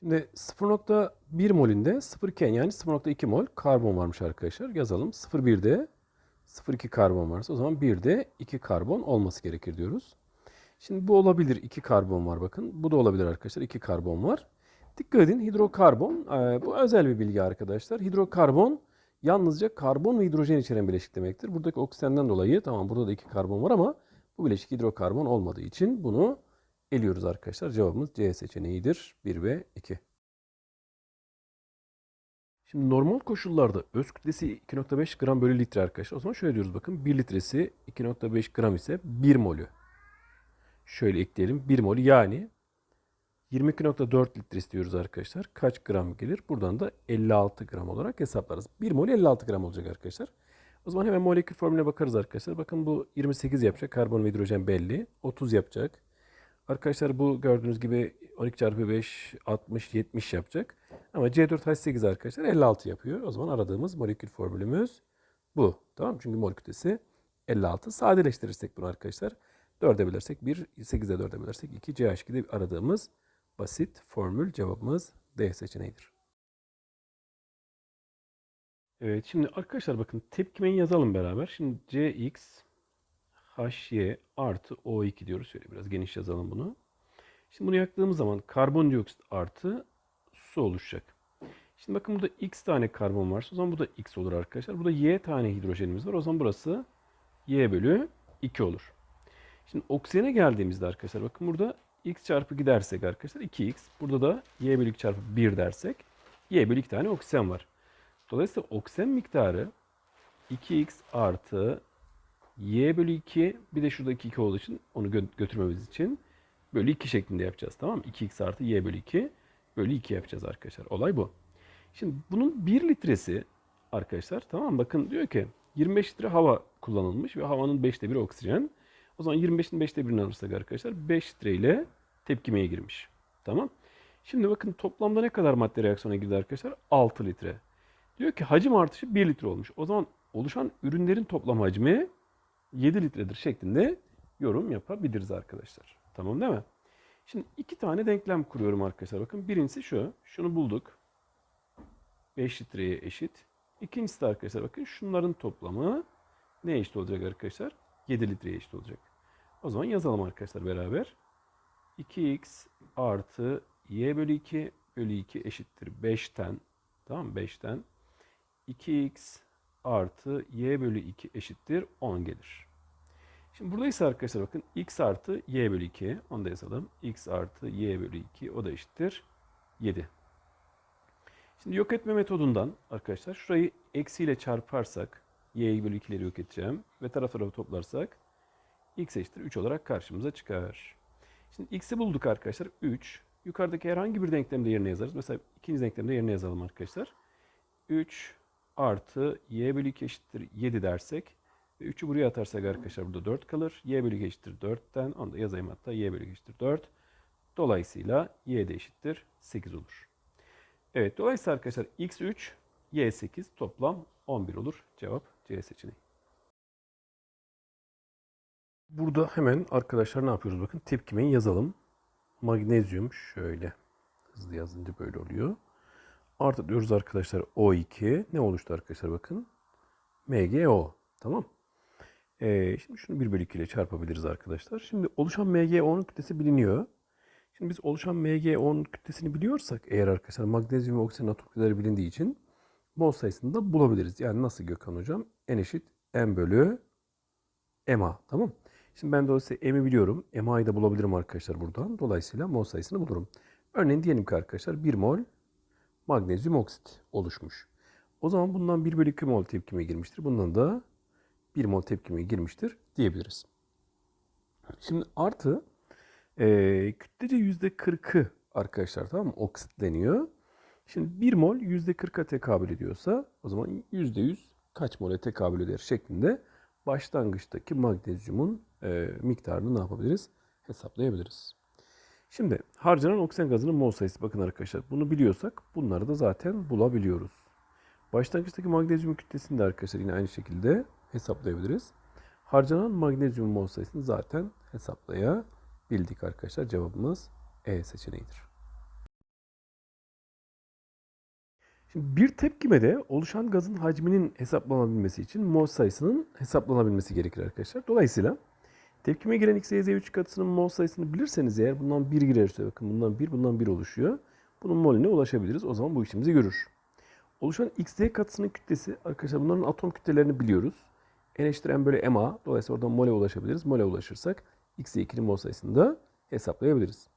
Şimdi 0.1 molünde 0,2 yani 0.2 mol karbon varmış arkadaşlar. Yazalım. 0,1'de 0,2 karbon varsa o zaman 1'de 2 karbon olması gerekir diyoruz. Şimdi bu olabilir 2 karbon var bakın. Bu da olabilir arkadaşlar 2 karbon var. Dikkat edin hidrokarbon e, bu özel bir bilgi arkadaşlar. Hidrokarbon yalnızca karbon ve hidrojen içeren bileşik demektir. Buradaki oksijenden dolayı tamam burada da 2 karbon var ama bu bileşik hidrokarbon olmadığı için bunu eliyoruz arkadaşlar. Cevabımız C seçeneğidir. 1 ve 2. Şimdi normal koşullarda öz kütlesi 2.5 gram bölü litre arkadaşlar. O zaman şöyle diyoruz bakın 1 litresi 2.5 gram ise 1 molü. Şöyle ekleyelim 1 molü yani 22.4 litre istiyoruz arkadaşlar. Kaç gram gelir? Buradan da 56 gram olarak hesaplarız. 1 mol 56 gram olacak arkadaşlar. O zaman hemen molekül formüle bakarız arkadaşlar. Bakın bu 28 yapacak. Karbon ve hidrojen belli. 30 yapacak. Arkadaşlar bu gördüğünüz gibi 12 çarpı 5 60 70 yapacak. Ama C4H8 arkadaşlar 56 yapıyor. O zaman aradığımız molekül formülümüz bu. Tamam? Çünkü mol kütlesi 56. Sadeleştirirsek bunu arkadaşlar 4'e bölersek 1, 8'e 4'e bölersek 2, CH2'de aradığımız basit formül cevabımız D seçeneğidir. Evet şimdi arkadaşlar bakın tepkimeyi yazalım beraber. Şimdi Cx HY artı O2 diyoruz. Şöyle biraz geniş yazalım bunu. Şimdi bunu yaktığımız zaman karbondioksit artı su oluşacak. Şimdi bakın burada x tane karbon varsa o zaman bu da x olur arkadaşlar. Burada y tane hidrojenimiz var. O zaman burası y bölü 2 olur. Şimdi oksijene geldiğimizde arkadaşlar bakın burada x çarpı gidersek arkadaşlar 2x. Burada da y bölü 2 çarpı 1 dersek y bölü 2 tane oksijen var. Dolayısıyla oksijen miktarı 2x artı y bölü 2 bir de şuradaki 2 olduğu için onu gö- götürmemiz için bölü 2 şeklinde yapacağız. Tamam mı? 2x artı y bölü 2 bölü 2 yapacağız arkadaşlar. Olay bu. Şimdi bunun 1 litresi arkadaşlar tamam mı? Bakın diyor ki 25 litre hava kullanılmış ve havanın 5'te 1'i oksijen. O zaman 25'in 5'te 1'ini alırsak arkadaşlar 5 litre ile tepkimeye girmiş. Tamam. Şimdi bakın toplamda ne kadar madde reaksiyona girdi arkadaşlar? 6 litre. Diyor ki hacim artışı 1 litre olmuş. O zaman oluşan ürünlerin toplam hacmi 7 litredir şeklinde yorum yapabiliriz arkadaşlar. Tamam değil mi? Şimdi iki tane denklem kuruyorum arkadaşlar. Bakın birincisi şu. Şunu bulduk. 5 litreye eşit. İkincisi de arkadaşlar bakın şunların toplamı ne eşit olacak arkadaşlar? 7 litreye eşit olacak. O zaman yazalım arkadaşlar beraber. 2x artı y bölü 2 bölü 2 eşittir 5'ten. Tamam mı? 5'ten. 2x artı y bölü 2 eşittir 10 gelir. Şimdi buradaysa arkadaşlar bakın x artı y bölü 2 onu da yazalım. x artı y bölü 2 o da eşittir 7. Şimdi yok etme metodundan arkadaşlar şurayı eksiyle çarparsak y bölü 2'leri yok edeceğim ve taraf tarafa toplarsak x eşittir 3 olarak karşımıza çıkar. Şimdi x'i bulduk arkadaşlar 3. Yukarıdaki herhangi bir denklemde yerine yazarız. Mesela ikinci denklemde yerine yazalım arkadaşlar. 3 artı y bölü 2 eşittir 7 dersek ve 3'ü buraya atarsak arkadaşlar burada 4 kalır. y bölü 2 eşittir 4'ten onu da yazayım hatta y bölü 2 eşittir 4. Dolayısıyla y de eşittir 8 olur. Evet dolayısıyla arkadaşlar x3 y8 toplam 11 olur. Cevap C seçeneği. Burada hemen arkadaşlar ne yapıyoruz bakın tepkimeyi yazalım. Magnezyum şöyle hızlı yazınca böyle oluyor. Artı diyoruz arkadaşlar O2 ne oluştu arkadaşlar bakın. MgO tamam. Ee, şimdi şunu 1 bölü 2 ile çarpabiliriz arkadaşlar. Şimdi oluşan MgO'nun kütlesi biliniyor. Şimdi biz oluşan MgO'nun kütlesini biliyorsak eğer arkadaşlar magnezyum ve oksijen atom kütleleri bilindiği için mol sayısını da bulabiliriz. Yani nasıl Gökhan hocam? N eşit M bölü MA tamam. Şimdi ben dolayısıyla M'i biliyorum. MA'yı da bulabilirim arkadaşlar buradan. Dolayısıyla mol sayısını bulurum. Örneğin diyelim ki arkadaşlar 1 mol magnezyum oksit oluşmuş. O zaman bundan 1 bölü 2 mol tepkime girmiştir. Bundan da 1 mol tepkime girmiştir diyebiliriz. Şimdi artı e, kütlece %40'ı arkadaşlar tamam mı? Oksitleniyor. Şimdi 1 mol %40'a tekabül ediyorsa o zaman %100 kaç mole tekabül eder şeklinde başlangıçtaki magnezyumun e, miktarını ne yapabiliriz? Hesaplayabiliriz. Şimdi harcanan oksijen gazının mol sayısı bakın arkadaşlar bunu biliyorsak bunları da zaten bulabiliyoruz. Başlangıçtaki magnezyum kütlesini de arkadaşlar yine aynı şekilde hesaplayabiliriz. Harcanan magnezyum mol sayısını zaten hesaplayabildik arkadaşlar. Cevabımız E seçeneğidir. Şimdi bir tepkimede oluşan gazın hacminin hesaplanabilmesi için mol sayısının hesaplanabilmesi gerekir arkadaşlar. Dolayısıyla tepkime giren X, Y, Z3 katısının mol sayısını bilirseniz eğer bundan 1 girerse bakın bundan 1, bundan 1 oluşuyor. Bunun molüne ulaşabiliriz. O zaman bu işimizi görür. Oluşan X, Z katısının kütlesi arkadaşlar bunların atom kütlelerini biliyoruz. N eşittir M bölü MA. Dolayısıyla oradan mole ulaşabiliriz. Mole ulaşırsak X, Y2'nin mol sayısını da hesaplayabiliriz.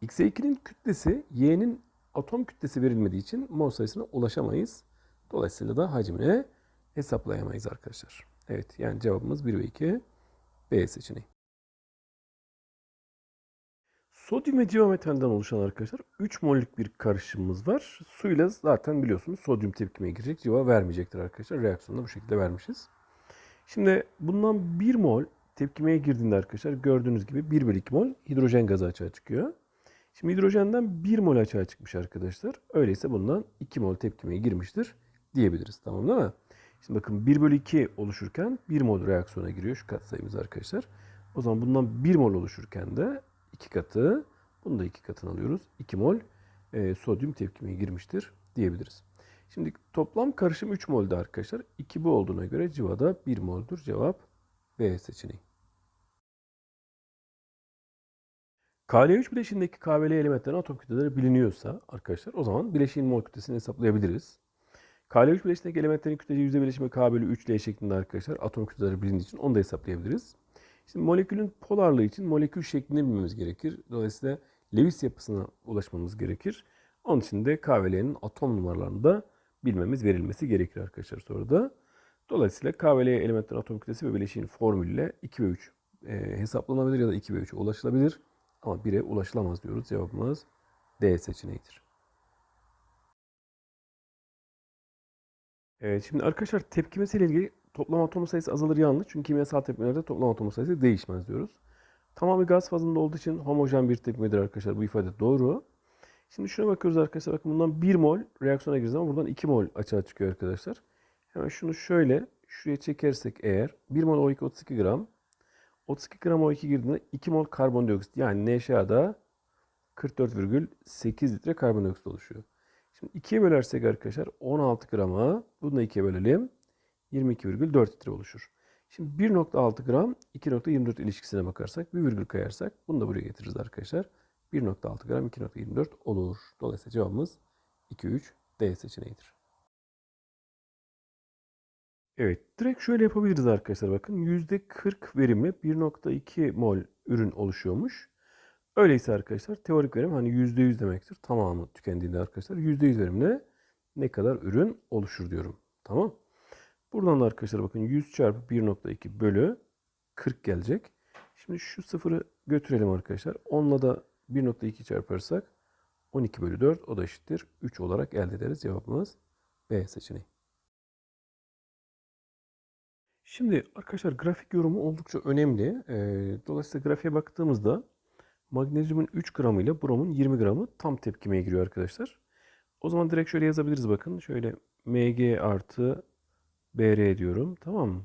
X, Y2'nin kütlesi Y'nin atom kütlesi verilmediği için mol sayısına ulaşamayız. Dolayısıyla da hacmine hesaplayamayız arkadaşlar. Evet yani cevabımız 1 ve 2 B seçeneği. Sodyum ve civametalden oluşan arkadaşlar 3 mollük bir karışımımız var. Suyla zaten biliyorsunuz sodyum tepkimeye girecek. Civa vermeyecektir arkadaşlar. Reaksiyonda bu şekilde vermişiz. Şimdi bundan 1 mol tepkimeye girdiğinde arkadaşlar gördüğünüz gibi 1 bölü 2 mol hidrojen gazı açığa çıkıyor. Şimdi hidrojenden 1 mol açığa çıkmış arkadaşlar. Öyleyse bundan 2 mol tepkimeye girmiştir diyebiliriz. Tamam değil mi? Şimdi bakın 1 bölü 2 oluşurken 1 mol reaksiyona giriyor şu katsayımız arkadaşlar. O zaman bundan 1 mol oluşurken de 2 katı, bunu da 2 katını alıyoruz. 2 mol e, sodyum tepkimeye girmiştir diyebiliriz. Şimdi toplam karışım 3 mol'da arkadaşlar. 2 bu olduğuna göre civada 1 mol'dur. Cevap B seçeneği. KL3 bileşiğindeki KVL elementlerin atom kütleleri biliniyorsa arkadaşlar o zaman bileşiğin mol kütlesini hesaplayabiliriz. KL3 bileşiğindeki elementlerin kütlece yüzde bileşimi K bölü 3 L şeklinde arkadaşlar atom kütleleri bilindiği için onu da hesaplayabiliriz. Şimdi molekülün polarlığı için molekül şeklini bilmemiz gerekir. Dolayısıyla Lewis yapısına ulaşmamız gerekir. Onun için de K ve L'nin atom numaralarını da bilmemiz, verilmesi gerekir arkadaşlar soruda. Dolayısıyla K ve L elementlerin atom kütlesi ve bileşiğin formülüyle 2 ve 3 e, hesaplanabilir ya da 2 ve 3'e ulaşılabilir. Ama 1'e ulaşılamaz diyoruz. Cevabımız D seçeneğidir. Evet şimdi arkadaşlar tepkimesiyle ilgili toplam atom sayısı azalır yanlış. Çünkü kimyasal tepkimelerde toplam atom sayısı değişmez diyoruz. Tamamı gaz fazında olduğu için homojen bir tepkimedir arkadaşlar. Bu ifade doğru. Şimdi şuna bakıyoruz arkadaşlar. Bakın bundan 1 mol reaksiyona girdiği zaman buradan 2 mol açığa çıkıyor arkadaşlar. Hemen şunu şöyle şuraya çekersek eğer 1 mol O2 32 gram 32 gram O2 girdiğinde 2 mol karbondioksit yani NaCa'da 44,8 litre karbondioksit oluşuyor. Şimdi 2'ye bölersek arkadaşlar 16 grama bunu da 2'ye bölelim. 22,4 litre oluşur. Şimdi 1.6 gram 2.24 ilişkisine bakarsak bir virgül kayarsak bunu da buraya getiririz arkadaşlar. 1.6 gram 2.24 olur. Dolayısıyla cevabımız 2, 3 D seçeneğidir. Evet direkt şöyle yapabiliriz arkadaşlar bakın. %40 verimle 1.2 mol ürün oluşuyormuş. Öyleyse arkadaşlar teorik verim hani %100 demektir. Tamamı tükendiğinde arkadaşlar %100 verimle ne kadar ürün oluşur diyorum. Tamam. Buradan da arkadaşlar bakın 100 çarpı 1.2 bölü 40 gelecek. Şimdi şu sıfırı götürelim arkadaşlar. Onunla da 1.2 çarparsak 12 bölü 4 o da eşittir. 3 olarak elde ederiz. Cevabımız B seçeneği. Şimdi arkadaşlar grafik yorumu oldukça önemli. Dolayısıyla grafiğe baktığımızda magnezyumun 3 gramı ile bromun 20 gramı tam tepkimeye giriyor arkadaşlar. O zaman direkt şöyle yazabiliriz bakın. Şöyle Mg artı BR diyorum. Tamam mı?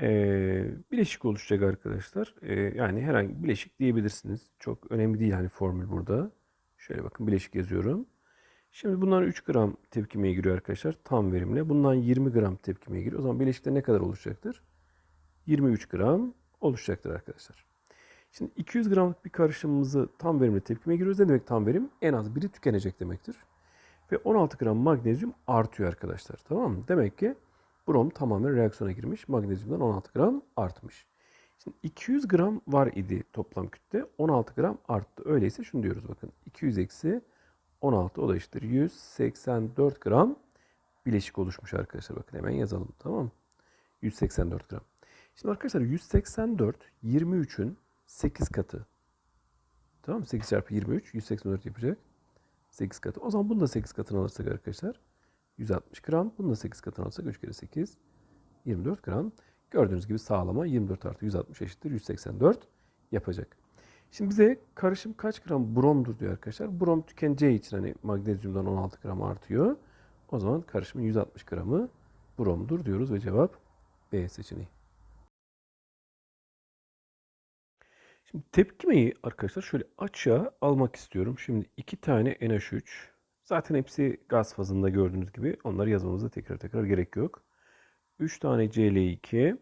Ee, bileşik oluşacak arkadaşlar. Ee, yani herhangi bileşik diyebilirsiniz. Çok önemli değil hani formül burada. Şöyle bakın bileşik yazıyorum. Şimdi bundan 3 gram tepkimeye giriyor arkadaşlar. Tam verimle. Bundan 20 gram tepkimeye giriyor. O zaman bileşikte ne kadar oluşacaktır? 23 gram oluşacaktır arkadaşlar. Şimdi 200 gramlık bir karışımımızı tam verimle tepkimeye giriyoruz. Ne demek tam verim? En az biri tükenecek demektir. Ve 16 gram magnezyum artıyor arkadaşlar. Tamam mı? Demek ki brom tamamen reaksiyona girmiş. Magnezyumdan 16 gram artmış. Şimdi 200 gram var idi toplam kütle. 16 gram arttı. Öyleyse şunu diyoruz bakın. 200 eksi 16 o da eşittir. 184 gram bileşik oluşmuş arkadaşlar. Bakın hemen yazalım tamam mı? 184 gram. Şimdi arkadaşlar 184 23'ün 8 katı. Tamam mı? 8 çarpı 23 184 yapacak. 8 katı. O zaman bunu da 8 katını alırsak arkadaşlar 160 gram. Bunu da 8 katını alırsak 3 kere 8 24 gram. Gördüğünüz gibi sağlama 24 artı 160 eşittir 184 yapacak. Şimdi bize karışım kaç gram bromdur diyor arkadaşlar. Brom tükeneceği için hani magnezyumdan 16 gram artıyor. O zaman karışımın 160 gramı bromdur diyoruz ve cevap B seçeneği. Şimdi tepkimeyi arkadaşlar şöyle açığa almak istiyorum. Şimdi iki tane NH3 Zaten hepsi gaz fazında gördüğünüz gibi. Onları yazmamıza tekrar tekrar gerek yok. 3 tane Cl2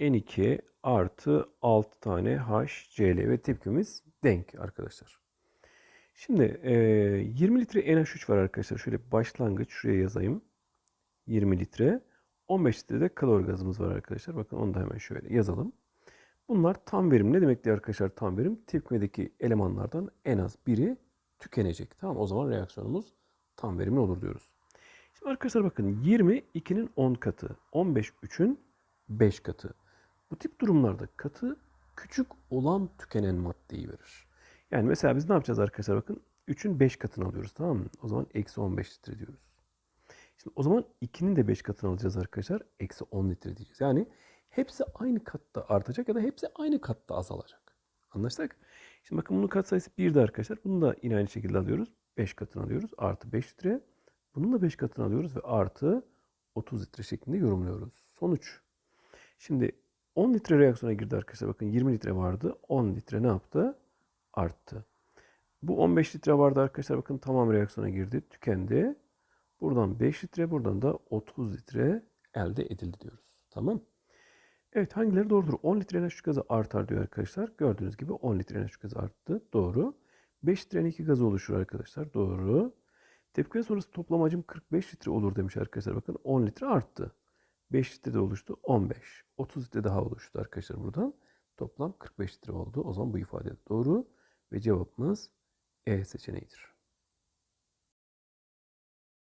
N2 artı 6 tane HCl ve tepkimiz denk arkadaşlar. Şimdi e, 20 litre NH3 var arkadaşlar. Şöyle başlangıç şuraya yazayım. 20 litre. 15 litre de kalor gazımız var arkadaşlar. Bakın onu da hemen şöyle yazalım. Bunlar tam verim. Ne demek diye arkadaşlar tam verim? Tepkimedeki elemanlardan en az biri tükenecek. Tamam o zaman reaksiyonumuz tam verimli olur diyoruz. Şimdi arkadaşlar bakın 20 2'nin 10 katı. 15 3'ün 5 katı. Bu tip durumlarda katı küçük olan tükenen maddeyi verir. Yani mesela biz ne yapacağız arkadaşlar bakın 3'ün 5 katını alıyoruz tamam mı? O zaman eksi 15 litre diyoruz. Şimdi o zaman 2'nin de 5 katını alacağız arkadaşlar. Eksi 10 litre diyeceğiz. Yani hepsi aynı katta artacak ya da hepsi aynı katta azalacak. Anlaştık? Şimdi bakın bunun katsayısı 1'de arkadaşlar. Bunu da yine aynı şekilde alıyoruz. 5 katını alıyoruz. Artı 5 litre. Bunun da 5 katını alıyoruz ve artı 30 litre şeklinde yorumluyoruz. Sonuç. Şimdi 10 litre reaksiyona girdi arkadaşlar. Bakın 20 litre vardı. 10 litre ne yaptı? Arttı. Bu 15 litre vardı arkadaşlar. Bakın tamam reaksiyona girdi. Tükendi. Buradan 5 litre, buradan da 30 litre elde edildi diyoruz. Tamam. Evet hangileri doğrudur? 10 litre NH3 gazı artar diyor arkadaşlar. Gördüğünüz gibi 10 litre NH3 gazı arttı. Doğru. 5 litre N2 gazı oluşur arkadaşlar. Doğru. Tepkime sonrası toplam hacim 45 litre olur demiş arkadaşlar. Bakın 10 litre arttı. 5 litre de oluştu. 15. 30 litre daha oluştu arkadaşlar buradan. Toplam 45 litre oldu. O zaman bu ifade doğru. Ve cevabımız E seçeneğidir.